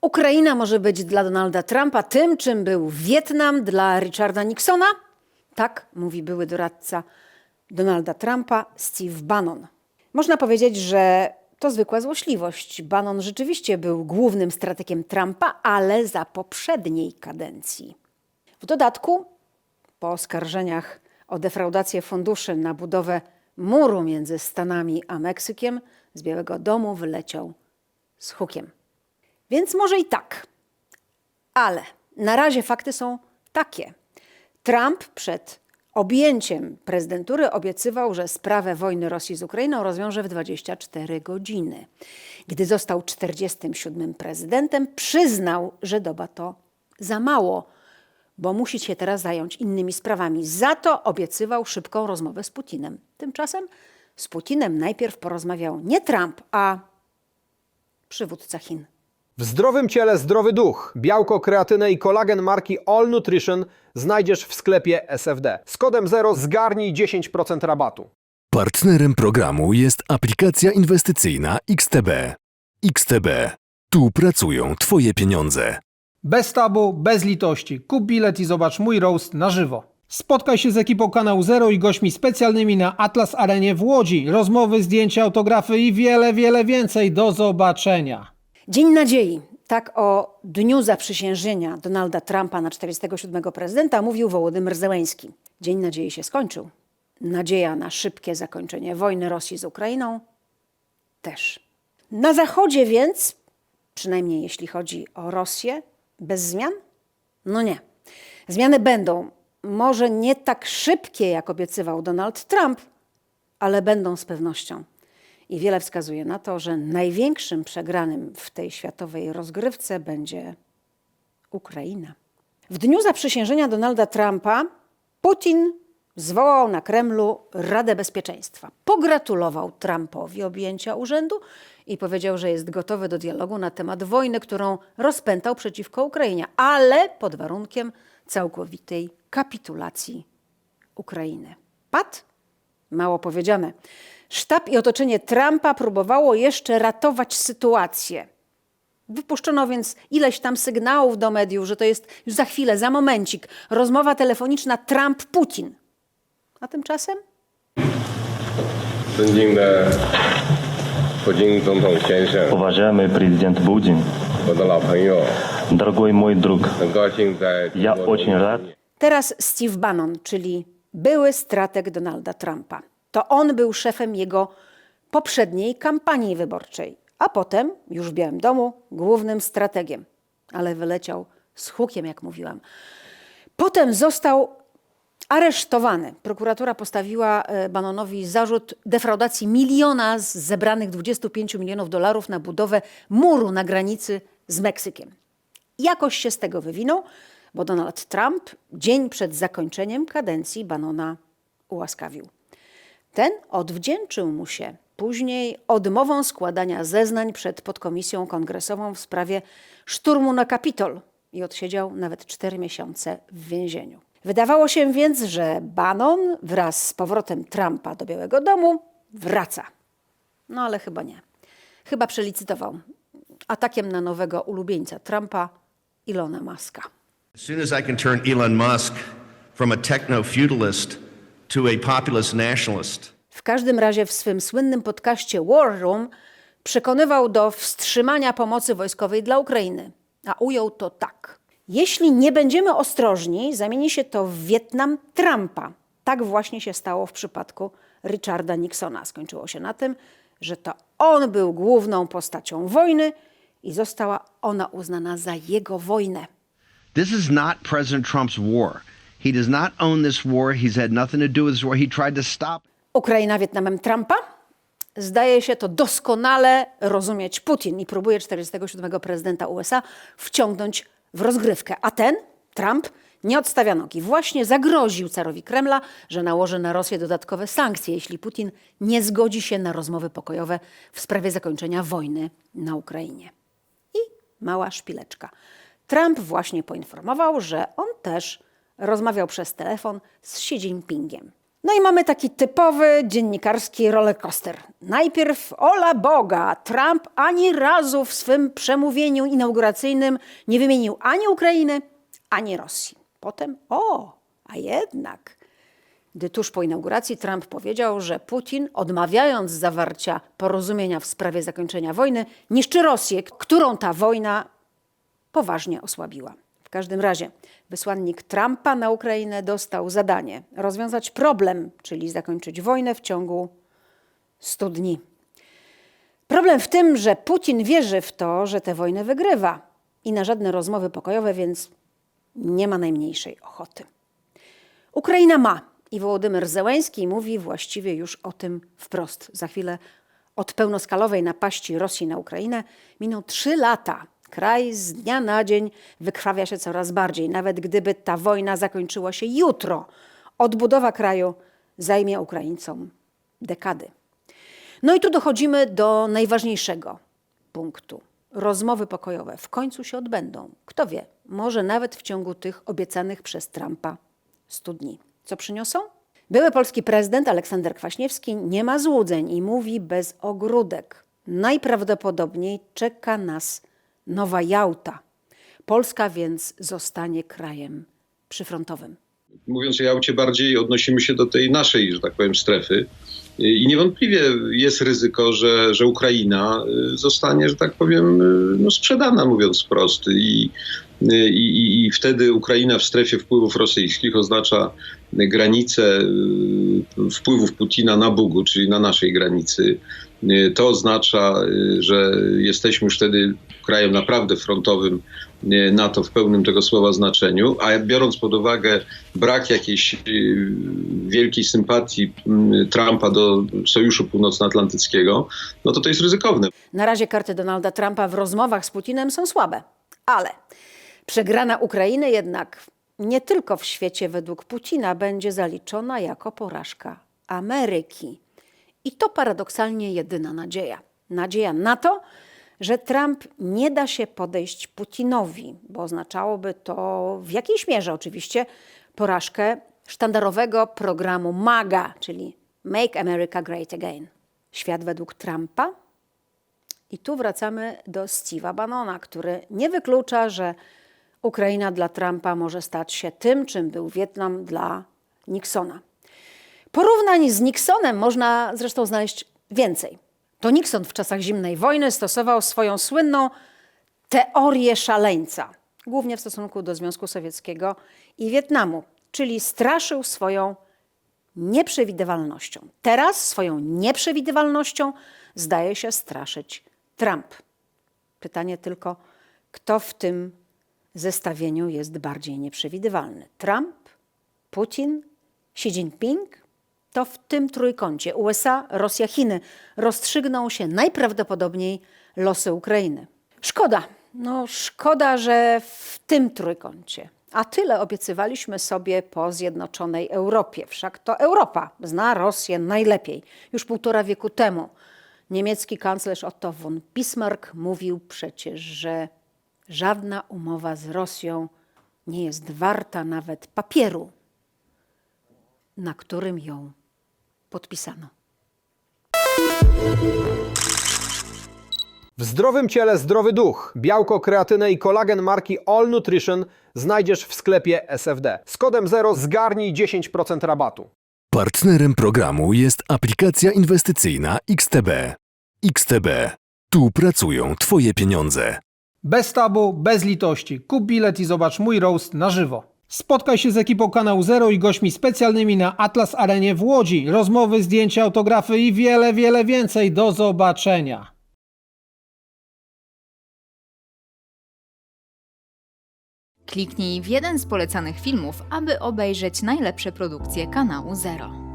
Ukraina może być dla Donalda Trumpa tym, czym był Wietnam dla Richarda Nixona? Tak mówi były doradca Donalda Trumpa Steve Bannon. Można powiedzieć, że to zwykła złośliwość. Bannon rzeczywiście był głównym strategiem Trumpa, ale za poprzedniej kadencji. W dodatku, po oskarżeniach o defraudację funduszy na budowę muru między Stanami a Meksykiem, z Białego Domu wyleciał z hukiem. Więc może i tak. Ale na razie fakty są takie. Trump przed objęciem prezydentury obiecywał, że sprawę wojny Rosji z Ukrainą rozwiąże w 24 godziny. Gdy został 47 prezydentem, przyznał, że doba to za mało, bo musi się teraz zająć innymi sprawami. Za to obiecywał szybką rozmowę z Putinem. Tymczasem z Putinem najpierw porozmawiał nie Trump, a przywódca Chin. W zdrowym ciele zdrowy duch. Białko, kreatynę i kolagen marki All Nutrition znajdziesz w sklepie SFD. Z kodem 0 zgarnij 10% rabatu. Partnerem programu jest aplikacja inwestycyjna XTB. XTB. Tu pracują Twoje pieniądze. Bez tabu, bez litości. Kup bilet i zobacz mój roast na żywo. Spotkaj się z ekipą kanału Zero i gośćmi specjalnymi na Atlas Arenie w Łodzi. Rozmowy, zdjęcia, autografy i wiele, wiele więcej. Do zobaczenia. Dzień nadziei. Tak o dniu zaprzysiężenia Donalda Trumpa na 47 prezydenta mówił Wołodymyr Zełęński. Dzień nadziei się skończył. Nadzieja na szybkie zakończenie wojny Rosji z Ukrainą też. Na Zachodzie więc, przynajmniej jeśli chodzi o Rosję, bez zmian? No nie. Zmiany będą. Może nie tak szybkie, jak obiecywał Donald Trump, ale będą z pewnością. I wiele wskazuje na to, że największym przegranym w tej światowej rozgrywce będzie Ukraina. W dniu zaprzysiężenia Donalda Trumpa Putin zwołał na Kremlu Radę Bezpieczeństwa. Pogratulował Trumpowi objęcia urzędu i powiedział, że jest gotowy do dialogu na temat wojny, którą rozpętał przeciwko Ukrainie, ale pod warunkiem całkowitej kapitulacji Ukrainy. Pat? Mało powiedziane. Sztab i otoczenie Trumpa próbowało jeszcze ratować sytuację. Wypuszczono więc ileś tam sygnałów do mediów, że to jest już za chwilę, za momencik, rozmowa telefoniczna Trump-Putin. A tymczasem 尊敬的普京总统先生， Уважаемый президент Путин, 我的老朋友， дорогой мой друг, 很高兴在中 я 国 очень 龙 рад, 潭 teraz Steve Bannon, czyli były strateg Donalda Trumpa. To on był szefem jego poprzedniej kampanii wyborczej, a potem, już w Białym Domu, głównym strategiem. Ale wyleciał z hukiem, jak mówiłam. Potem został aresztowany. Prokuratura postawiła e, Bannonowi zarzut defraudacji miliona z zebranych 25 milionów dolarów na budowę muru na granicy z Meksykiem. Jakoś się z tego wywinął, bo Donald Trump dzień przed zakończeniem kadencji Bannona ułaskawił. Ten odwdzięczył mu się później odmową składania zeznań przed podkomisją kongresową w sprawie szturmu na Kapitol i odsiedział nawet cztery miesiące w więzieniu. Wydawało się więc, że Bannon wraz z powrotem Trumpa do Białego Domu wraca. No ale chyba nie. Chyba przelicytował atakiem na nowego ulubieńca Trumpa, Ilona Muska. As soon as I can turn Elon Musk from a techno feudalist to a populist nationalist, W każdym razie w swym słynnym podcaście War Room przekonywał do wstrzymania pomocy wojskowej dla Ukrainy, a ujął to tak. Jeśli nie będziemy ostrożni, zamieni się to w Wietnam Trumpa. Tak właśnie się stało w przypadku Richarda Nixona. Skończyło się na tym, że to on był główną postacią wojny i została ona uznana za jego wojnę. This is not President Trump's war. He does not own this war. He's had nothing to do with this war. He tried to stop. Ukraina Wietnamem Trumpa? Zdaje się to doskonale rozumieć Putin i próbuje 47 prezydenta USA wciągnąć w rozgrywkę. A ten, Trump, nie odstawia nogi. Właśnie zagroził carowi Kremla, że nałoży na Rosję dodatkowe sankcje, jeśli Putin nie zgodzi się na rozmowy pokojowe w sprawie zakończenia wojny na Ukrainie. I mała szpileczka. Trump właśnie poinformował, że on też rozmawiał przez telefon z Xi Jinpingiem. No i mamy taki typowy dziennikarski rollercoaster. Najpierw ola Boga, Trump ani razu w swym przemówieniu inauguracyjnym nie wymienił ani Ukrainy, ani Rosji. Potem, o, a jednak, gdy tuż po inauguracji Trump powiedział, że Putin, odmawiając zawarcia porozumienia w sprawie zakończenia wojny, niszczy Rosję, którą ta wojna poważnie osłabiła. W każdym razie wysłannik Trumpa na Ukrainę dostał zadanie rozwiązać problem, czyli zakończyć wojnę w ciągu 100 dni. Problem w tym, że Putin wierzy w to, że tę wojnę wygrywa i na żadne rozmowy pokojowe, więc nie ma najmniejszej ochoty. Ukraina ma i Wołodymyr Zełenski mówi właściwie już o tym wprost. Za chwilę od pełnoskalowej napaści Rosji na Ukrainę miną trzy lata. Kraj z dnia na dzień wykrwawia się coraz bardziej. Nawet gdyby ta wojna zakończyła się jutro, odbudowa kraju zajmie Ukraińcom dekady. No i tu dochodzimy do najważniejszego punktu. Rozmowy pokojowe w końcu się odbędą. Kto wie, może nawet w ciągu tych obiecanych przez Trumpa 100 dni. Co przyniosą? Były polski prezydent Aleksander Kwaśniewski nie ma złudzeń i mówi bez ogródek. Najprawdopodobniej czeka nas nowa Jałta. Polska więc zostanie krajem przyfrontowym. mówiąc o Jałcie, bardziej odnosimy się do tej naszej, że tak powiem, strefy. I niewątpliwie jest ryzyko, że, że Ukraina y, zostanie, że tak powiem, y, no sprzedana, mówiąc wprost. I, y, i, I wtedy Ukraina w strefie wpływów rosyjskich oznacza granicę wpływów Putina na Bugu, czyli na naszej granicy. To oznacza, że jesteśmy już wtedy krajem naprawdę frontowym y, NATO w pełnym tego słowa znaczeniu, a biorąc pod uwagę brak jakiejś y, wielkiej sympatii Trumpa do Sojuszu Północnoatlantyckiego, no to to jest ryzykowne. Na razie karty Donalda Trumpa w rozmowach z Putinem są słabe, ale przegrana Ukrainy jednak nie tylko w świecie według Putina będzie zaliczona jako porażka Ameryki. I to paradoksalnie jedyna nadzieja. Nadzieja na to, że Trump nie da się podejść Putinowi, bo oznaczałoby to w jakiejś mierze oczywiście porażkę sztandarowego programu MAGA, czyli Make America Great Again. Świat według Trumpa i tu wracamy do Steve'a Bannona, który nie wyklucza, że Ukraina dla Trumpa może stać się tym, czym był Wietnam dla Nixona. Porównań z Nixonem można zresztą znaleźć więcej. To Nixon w czasach zimnej wojny stosował swoją słynną teorię szaleńca, głównie w stosunku do Związku Sowieckiego i Wietnamu, czyli straszył swoją nieprzewidywalnością. Teraz swoją nieprzewidywalnością zdaje się straszyć Trump. Pytanie tylko, kto w tym zestawieniu jest bardziej nieprzewidywalny? Trump, Putin, Xi Jinping? To w tym trójkącie USA, Rosja, Chiny rozstrzygną się najprawdopodobniej losy Ukrainy. Szkoda, no szkoda, że w tym trójkącie. A tyle obiecywaliśmy sobie po zjednoczonej Europie. Wszak to Europa zna Rosję najlepiej. Już półtora wieku temu niemiecki kanclerz Otto von Bismarck mówił przecież, że żadna umowa z Rosją nie jest warta nawet papieru, na którym ją podpisano. W zdrowym ciele zdrowy duch. Białko, kreatynę i kolagen marki All Nutrition znajdziesz w sklepie SFD. Z kodem 0 zgarnij 10% rabatu. Partnerem programu jest aplikacja inwestycyjna XTB. XTB. Tu pracują Twoje pieniądze. Bez tabu, bez litości. Kup bilet i zobacz mój roast na żywo. Spotkaj się z ekipą kanału Zero i gośćmi specjalnymi na Atlas Arenie w Łodzi. Rozmowy, zdjęcia, autografy i wiele, wiele więcej. Do zobaczenia. Kliknij w jeden z polecanych filmów, aby obejrzeć najlepsze produkcje kanału Zero.